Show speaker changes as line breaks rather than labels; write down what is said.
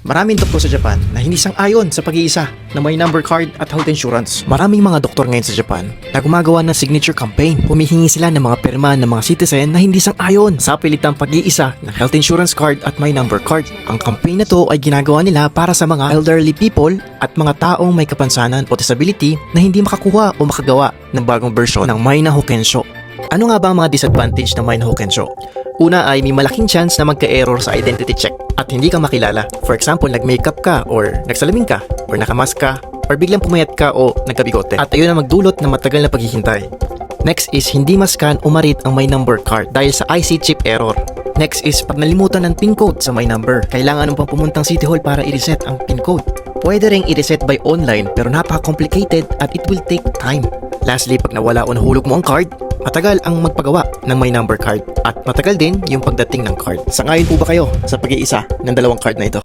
Maraming doktor sa Japan na hindi sang-ayon sa pag-iisa na may number card at health insurance. Maraming mga doktor ngayon sa Japan na gumagawa ng signature campaign. Humihingi sila ng mga perma ng mga citizen na hindi sang-ayon sa pilitang pag-iisa ng health insurance card at my number card. Ang campaign na to ay ginagawa nila para sa mga elderly people at mga taong may kapansanan o disability na hindi makakuha o makagawa ng bagong version ng My na Hokensho. Ano nga ba ang mga disadvantage ng Mine Hokensho? Una ay may malaking chance na magka-error sa identity check at hindi ka makilala. For example, nag-makeup ka or nagsalamin ka or nakamask ka or biglang pumayat ka o nagkabigote. At ayun ang magdulot ng matagal na paghihintay. Next is hindi mascan o marit ang my number card dahil sa IC chip error. Next is pag nalimutan ng PIN code sa my number, kailangan mo pang pumuntang City Hall para i-reset ang PIN code. Pwede ring i-reset by online pero napaka-complicated at it will take time. Lastly, pag nawala o nahulog mo ang card, matagal ang magpagawa ng my number card at matagal din yung pagdating ng card. Sangayon po ba kayo sa pag-iisa ng dalawang card na ito?